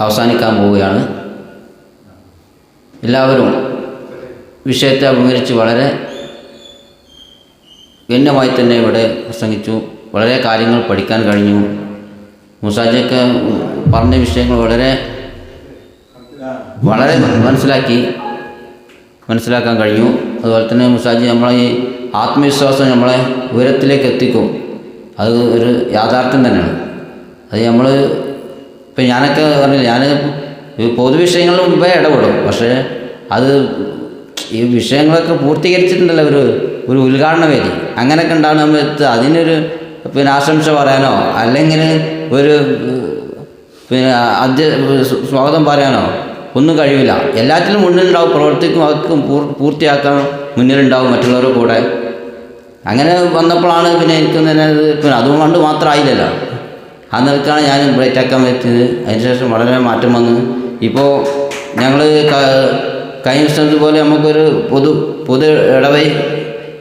അവസാനിക്കാൻ പോവുകയാണ് എല്ലാവരും വിഷയത്തെ അഭിമുഖീകരിച്ച് വളരെ ഗണ്യമായി തന്നെ ഇവിടെ പ്രസംഗിച്ചു. വളരെ കാര്യങ്ങൾ പഠിക്കാൻ കഴിഞ്ഞു. മുസാജിയൊക്കെ പറഞ്ഞ വിഷയങ്ങൾ വളരെ വളരെ മനസ്സിലാക്കി മനസ്സിലാക്കാൻ കഴിഞ്ഞു. അതുപോലെ തന്നെ മുസാജി നമ്മളെ ഈ ആത്മവിശ്വാസം നമ്മളെ ഉയരത്തിലേക്ക് എത്തിക്കും. അത് ഒരു യാഥാർത്ഥ്യം തന്നെയാണ്. അത് നമ്മൾ ഇപ്പം ഞാനൊക്കെ പറഞ്ഞു ഞാൻ പൊതുവിഷയങ്ങളിൽ മുമ്പേ ഇടപെടും. പക്ഷേ അത് ഈ വിഷയങ്ങളൊക്കെ പൂർത്തീകരിച്ചിട്ടുണ്ടല്ലോ ഒരു ഒരു ഉദ്ഘാടന വേദി. അങ്ങനെയൊക്കെ ഉണ്ടാകുന്ന സമയത്ത് അതിനൊരു പിന്നെ ആശംസ പറയാനോ? അല്ലെങ്കിൽ ഒരു പിന്നെ അധ്യ സ്വാഗതം പറയാനോ? ഒന്നും കഴിയില്ല എല്ലാറ്റിലും മുന്നിലുണ്ടാവും പ്രവർത്തിക്കും അവർക്കും പൂർ- പൂർത്തിയാക്കാൻ മുന്നിലുണ്ടാവും മറ്റുള്ളവരുടെ കൂടെ. അങ്ങനെ വന്നപ്പോഴാണ് പിന്നെ എനിക്ക് പിന്നെ അതുകൊണ്ട് മാത്രമായില്ലല്ലോ ആ നിലക്കാണ് ഞാൻ ബ്രൈറ്റ് ആക്കാൻ പറ്റിയത്. അതിനുശേഷം വളരെ മാറ്റം വന്നു ഇപ്പോൾ ഞങ്ങൾ കഴിഞ്ഞ ദിവസം പോലെ നമുക്കൊരു പൊതു പൊതു ഇടവൈ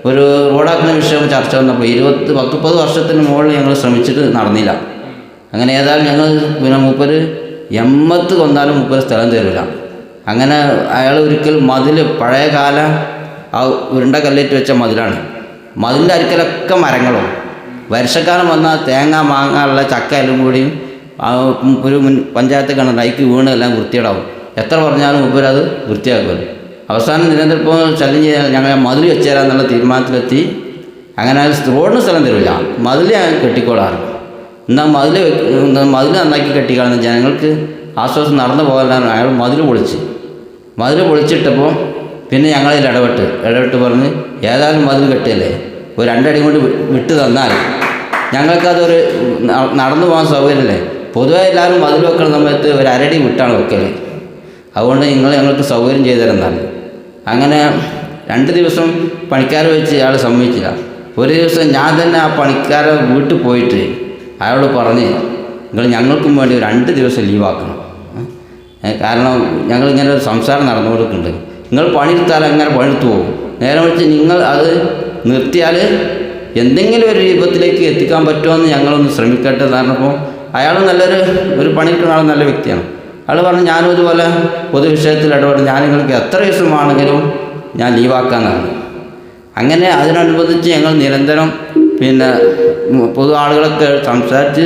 ഒരു റോഡാക്കുന്ന വിഷയം ചർച്ച വന്നപ്പോൾ ഇരുപത്തി പത്ത് മുപ്പത് വർഷത്തിന് മുകളിൽ ഞങ്ങൾ ശ്രമിച്ചിട്ട് നടന്നില്ല. അങ്ങനെ ഏതായാലും ഞങ്ങൾ പിന്നെ മൂപ്പര് എമ്മത്ത് കൊന്നാലും മൂപ്പര് സ്ഥലം തരില്ല അങ്ങനെ അയാൾ ഒരിക്കൽ മതിൽ പഴയ കാല ആ ഉരുണ്ട കല്ലേറ്റ് വെച്ച മതിലാണ്. മതിലിന്റെ അരിക്കലൊക്കെ മരങ്ങളും? വർഷക്കാലം വന്നാൽ തേങ്ങ മാങ്ങ ഉള്ള ചക്ക എല്ലാം കൂടിയും ഒരു മുൻ പഞ്ചായത്ത് കിണർ അതിക്ക് വീണ് എല്ലാം വൃത്തിയിടാവും എത്ര പറഞ്ഞാലും മൂപ്പരത് വൃത്തിയാക്കുമല്ലോ അവസാനം നിരന്തരം ഇപ്പോൾ ശല്യം ചെയ്യാൻ ഞങ്ങൾ മതിൽ വെച്ച് തരാമെന്നുള്ള തീരുമാനത്തിലെത്തി. അങ്ങനെ റോഡിന് സ്ഥലം തരില്ല മതിൽ ഞാൻ കെട്ടിക്കോളാറ്. എന്നാൽ മതിൽ മതിൽ നന്നാക്കി കെട്ടിക്കളഞ്ഞ ജനങ്ങൾക്ക്. ആശ്വാസം നടന്നു പോകാനാണ് അയാൾ മതിൽ പൊളിച്ച്. മതിൽ പൊളിച്ചിട്ടപ്പോൾ പിന്നെ ഞങ്ങളതിൽ ഇടപെട്ട്. ഇടപെട്ട് പറഞ്ഞ് ഏതായാലും മതിൽ കെട്ടിയല്ലേ? ഒരു രണ്ടടി കൊണ്ട് വിട്ടു തന്നാൽ ഞങ്ങൾക്കതൊരു നടന്നു പോകാൻ സൗകര്യമല്ലേ? പൊതുവെ എല്ലാവരും മതിൽ വെക്കുന്ന സമയത്ത് ഒരു അരടി വിട്ടാണ് വെക്കൽ അതുകൊണ്ട് നിങ്ങൾ ഞങ്ങൾക്ക് സൗകര്യം ചെയ്തു തരുന്നതാണ് അങ്ങനെ രണ്ട് ദിവസം പണിക്കാരെ വെച്ച് അയാൾ സമ്മതിച്ചില്ല. ഒരു ദിവസം ഞാൻ തന്നെ ആ പണിക്കാരെ വീട്ടിൽ പോയിട്ട് അയാളോട് പറഞ്ഞ് നിങ്ങൾ ഞങ്ങൾക്കും വേണ്ടി രണ്ട് ദിവസം ലീവാക്കണം കാരണം ഞങ്ങൾ ഇങ്ങനെ ഒരു സംസാരം നടന്നു കൊടുക്കുന്നുണ്ട് നിങ്ങൾ പണിയെടുത്താൽ അങ്ങനെ പണിയെടുത്ത് പോകും? നേരെ വെച്ച് നിങ്ങൾ അത് നിർത്തിയാൽ എന്തെങ്കിലും ഒരു രൂപത്തിലേക്ക് എത്തിക്കാൻ പറ്റുമെന്ന് ഞങ്ങളൊന്ന് ശ്രമിക്കട്ടെ പറഞ്ഞപ്പോൾ അയാൾ നല്ലൊരു ഒരു പണിക്കുന്ന ആൾ നല്ല വ്യക്തിയാണ്. അയാൾ പറഞ്ഞു ഞാനും ഇതുപോലെ പൊതുവിഷയത്തിൽ ഇടപെട്ട് ഞാൻ നിങ്ങൾക്ക് എത്ര ദിവസമാണെങ്കിലും ഞാൻ ലീവാക്കാമെന്നാണ് അങ്ങനെ അതിനനുബന്ധിച്ച് ഞങ്ങൾ നിരന്തരം പിന്നെ പൊതു ആളുകളൊക്കെ സംസാരിച്ച്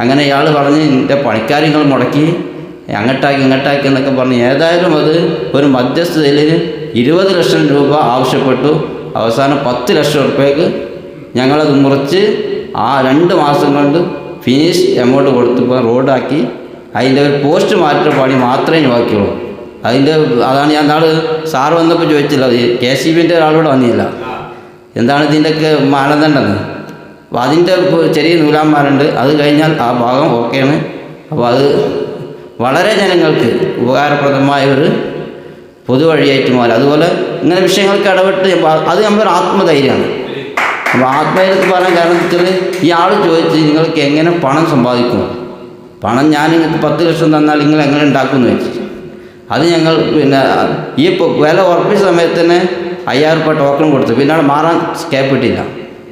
അങ്ങനെ ഇയാൾ പറഞ്ഞ് എന്റെ പണിക്കാര്യങ്ങൾ മുടക്കി അങ്ങോട്ടാക്കി ഇങ്ങോട്ടാക്കി എന്നൊക്കെ പറഞ്ഞ് ഏതായാലും അത് ഒരു മധ്യസ്ഥതയിൽ ഇരുപത് ലക്ഷം രൂപ ആവശ്യപ്പെട്ടു. അവസാനം പത്ത് ലക്ഷം ഉറുപ്പ്യക്ക് ഞങ്ങളത് മുറിച്ച് ആ രണ്ട് മാസം കൊണ്ട് ഫിനിഷ് എമൗണ്ട് കൊടുത്തപ്പോൾ റോഡാക്കി. അതിന്റെ ഒരു പോസ്റ്റ് മാറ്റ പണി മാത്രമേ ബാക്കിയുള്ളൂ. അതിന്റെ അതാണ് ഞാൻ നാൾ സാറ് വന്നപ്പോൾ ചോദിച്ചില്ല കെ സി ബിന്റെ ഒരാളോട് വന്നില്ല. എന്താണ് ഇതിന്റെയൊക്കെ മാനദണ്ഡം? അപ്പോൾ അതിന്റെ ചെറിയ നൂലാന്മാരുണ്ട് അത് കഴിഞ്ഞാൽ ആ ഭാഗം ഓക്കെയാണ് അപ്പോൾ അത് വളരെ ജനങ്ങൾക്ക് ഉപകാരപ്രദമായ ഒരു പൊതുവഴിയായിട്ട് മാറും അതുപോലെ ഇങ്ങനെ വിഷയങ്ങൾക്ക് ഇടപെട്ട് അത് നമ്മളൊരു ആത്മധൈര്യമാണ്. അപ്പോൾ ആത്മധൈര്യത്തിൽ പറയാൻ കാരണം വെച്ചാൽ ഈ ആൾ ചോദിച്ച് നിങ്ങൾക്ക് എങ്ങനെ പണം സമ്പാദിക്കും? പണം ഞാൻ നിങ്ങൾക്ക് പത്ത് ലക്ഷം തന്നാൽ നിങ്ങൾ എങ്ങനെ ഉണ്ടാക്കുമെന്ന് വെച്ചു അത് ഞങ്ങൾ പിന്നെ ഈ വില ഉറപ്പിച്ച സമയത്ത് തന്നെ അയ്യായിരം രൂപ ടോക്കൺ കൊടുത്തു. പിന്നെ അവിടെ മാറാൻ സ്കേപ്പ് ഇട്ടില്ല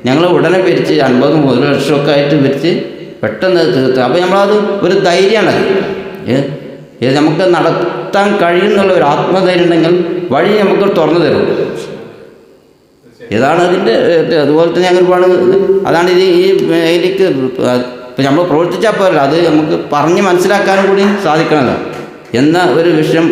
ഞങ്ങൾ ഉടനെ പിരിച്ച് അൻപതും ഒരു ലക്ഷമൊക്കെ ആയിട്ട് പിരിച്ച് പെട്ടെന്ന് തീർത്തു. അപ്പോൾ നമ്മളത് ഒരു ധൈര്യമാണ് ഇത് നമുക്ക് നടത്താൻ കഴിയുന്നുള്ള ഒരു ആത്മധൈര്യം ഉണ്ടെങ്കിൽ വഴി നമുക്ക് തുറന്നു തരും. ഇതാണ് അതിന്റെ അതുപോലെ തന്നെ അങ്ങനെ ഒരുപാട് അതാണ് ഇത് ഈ ഇതിലേക്ക് നമ്മൾ പ്രവർത്തിച്ചാൽ പോരല്ല. അത് നമുക്ക് പറഞ്ഞ് മനസ്സിലാക്കാനും കൂടി സാധിക്കണമല്ലോ എന്ന ഒരു വിഷയം